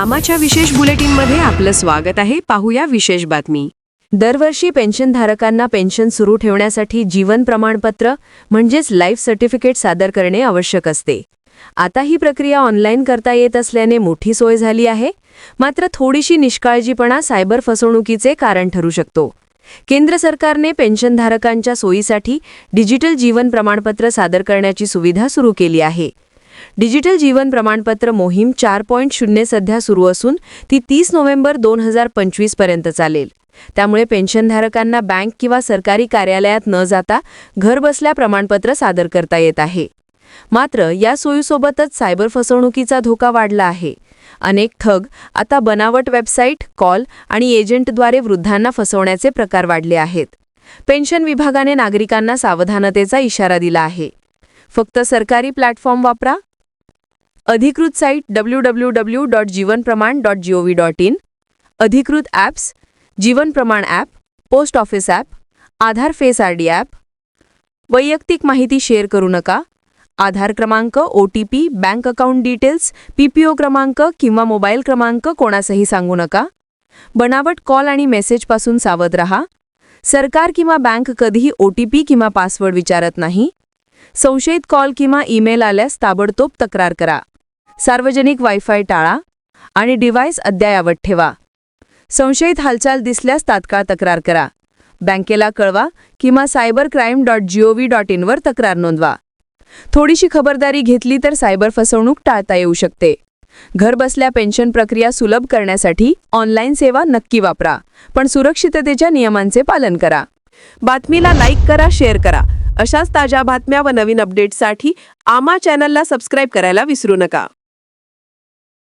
आमाच्या विशेष बुलेटिनमध्ये आपलं स्वागत आहे. पाहूया विशेष बातमी. दरवर्षी पेन्शनधारकांना पेन्शन सुरू ठेवण्यासाठी जीवन प्रमाणपत्र म्हणजेच लाईफ सर्टिफिकेट सादर करणे आवश्यक असते. आता ही प्रक्रिया ऑनलाईन करता येत असल्याने मोठी सोय झाली आहे. मात्र थोडीशी निष्काळजीपणा सायबर फसवणुकीचे कारण ठरू शकतो. केंद्र सरकारने पेन्शनधारकांच्या सोयीसाठी डिजिटल जीवन प्रमाणपत्र सादर करण्याची सुविधा सुरू केली आहे. डिजिटल जीवन प्रमाणपत्र मोहीम चार पॉईंट शून्य सध्या सुरू असून ती तीस नोव्हेंबर दोन हजार पंचवीसपर्यंत चालेल. त्यामुळे पेन्शनधारकांना बँक किंवा सरकारी कार्यालयात न जाता घरबसल्या प्रमाणपत्र सादर करता येत आहे. मात्र या सोयीसोबतच सायबर फसवणुकीचा धोका वाढला आहे. अनेक ठग आता बनावट वेबसाईट कॉल आणि एजंटद्वारे वृद्धांना फसवण्याचे प्रकार वाढले आहेत. पेन्शन विभागाने नागरिकांना सावधानतेचा इशारा दिला आहे. फक्त सरकारी प्लॅटफॉर्म वापरा अधिकृत site W W W dot Jeevan Pramaan dot G O V dot in अधिकृत apps Jeevan Pramaan app post office app Aadhaar face R D app वैयक्तिक माहिती शेअर करू नका आधार क्रमांक O T P bank account details P P O क्रमांक किंवा mobile क्रमांक कोणासही सांगू नका. बनावट कॉल आणि मेसेजपासून सावध रहा. सरकार किंवा बँक कधीही ओ टी पी किंवा पासवर्ड विचारत नाही. संशयित कॉल किंवा ईमेल आल्यास ताबडतोब तक्रार करा. सार्वजनिक वायफाय टाळा आणि डिव्हाइस अद्ययावत ठेवा. संशयित हालचाल दिसल्यास तात्काळ तक्रार करा. बँकेला कळवा किंवा cyber crime dot gov dot इनवर तक्रार नोंदवा. थोडीशी खबरदारी घेतली तर सायबर फसवणूक टाळता येऊ शकते. घरबसल्या पेन्शन प्रक्रिया सुलभ करण्यासाठी ऑनलाईन सेवा नक्की वापरा पण सुरक्षिततेच्या नियमांचे पालन करा. बातमीला लाईक करा शेअर करा. अशाच ताज्या बातम्या व नवीन अपडेट्ससाठी आमा चॅनलला सबस्क्राईब करायला विसरू नका.